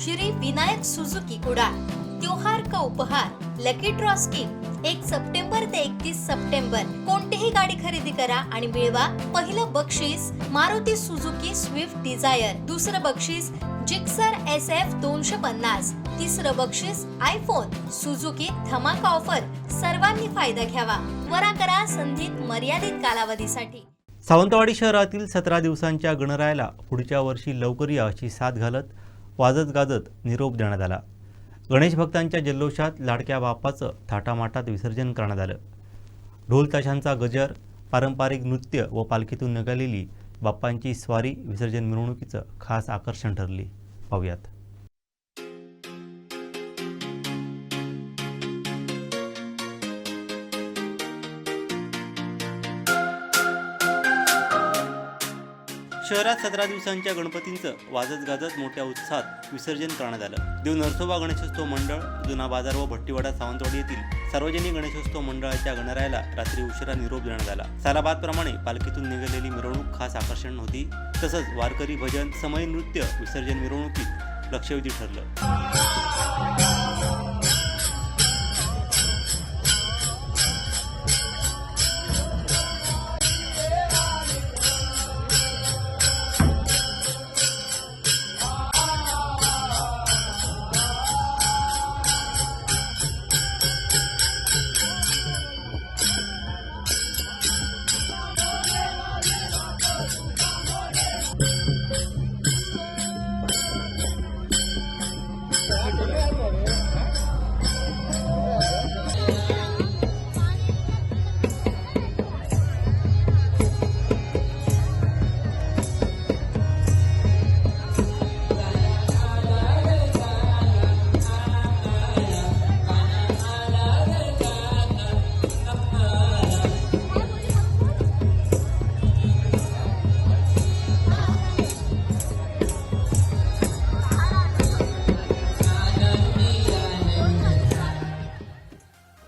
Shri Vinayak Suzuki Kudal त्योहार का उपहार लकी ड्रॉ स्कीम एक सप्टेंबर ते एकतीस सप्टेंबर. कोणतीही गाडी खरेदी करा आणि मिळवा पहिलं बक्षीस मारुती सुझुकी स्विफ्ट डिझायर दुसरं बक्षीस जिक्सर एस एफ दोनशे पन्नास. तिसरं बक्षीस आयफोन सुझुकी धमाका ऑफर सर्वांनी फायदा घ्यावा. त्वरा करा संधीत मर्यादित कालावधीसाठी. सावंतवाडी शहरातील सतरा दिवसांच्या गणरायाला पुढच्या वर्षी लवकर या अशी साथ घालत वाजत गाजत निरोप देण्यात आला. गणेश भक्तांच्या जल्लोषात लाडक्या बाप्पाचं थाटामाटात विसर्जन करण्यात आलं. ढोलताशांचा गजर पारंपरिक नृत्य व पालखीतून निघालेली बाप्पांची स्वारी विसर्जन मिरवणुकीचं खास आकर्षण ठरली. पाहूयात. शहरात सतरा दिवसांच्या गणपतींचं वाजत गाजत मोठ्या उत्साहात विसर्जन करण्यात आलं. देव नरसोबा गणेशोत्सव मंडळ जुना बाजार व भट्टीवाडा सावंतवाडी येथील सार्वजनिक गणेशोत्सव मंडळाच्या गणरायाला रात्री उशिरा निरोप देण्यात आला. सालाबादप्रमाणे पालखीतून निघालेली मिरवणूक खास आकर्षण होती तसंच वारकरी भजन समय नृत्य विसर्जन मिरवणुकीत लक्षवेधी ठरलं.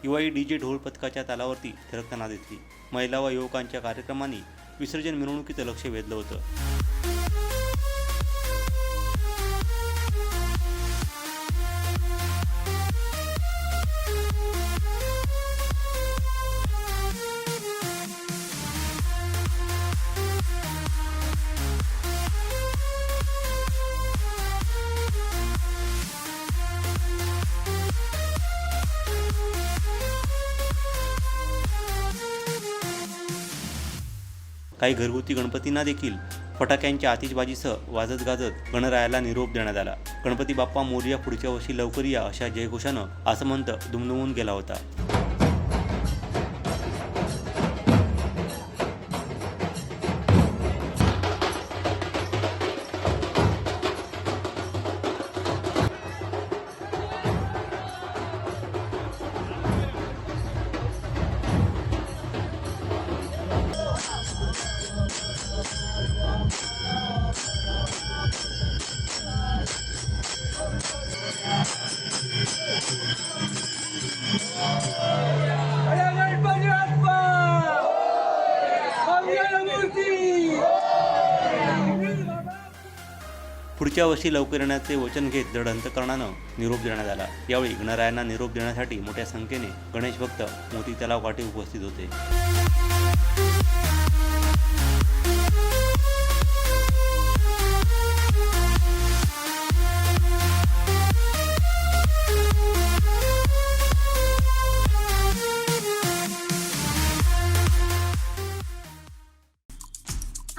युवाई डीजे ढोल पथकाच्या तालावरती थिरकताना दिसली. महिला व युवकांच्या कार्यक्रमांनी विसर्जन मिरवणुकीचं लक्ष वेधलं होतं. काही घरगुती गणपतींना देखील फटाक्यांच्या आतिषबाजीसह वाजत गाजत गणरायाला निरोप देण्यात आला. गणपती बाप्पा मोर्या पुढच्या वर्षी लवकर या अशा जयघोषानं आसमंत दुमदुमून गेला होता. पुढच्या वर्षी लवकर येण्याचे वचन घेत दृढ अंतकरणानं निरोप देण्यात आला. यावेळी गणरायांना निरोप देण्यासाठी मोठ्या संख्येने गणेश भक्त मोती तलाव काठी उपस्थित होते.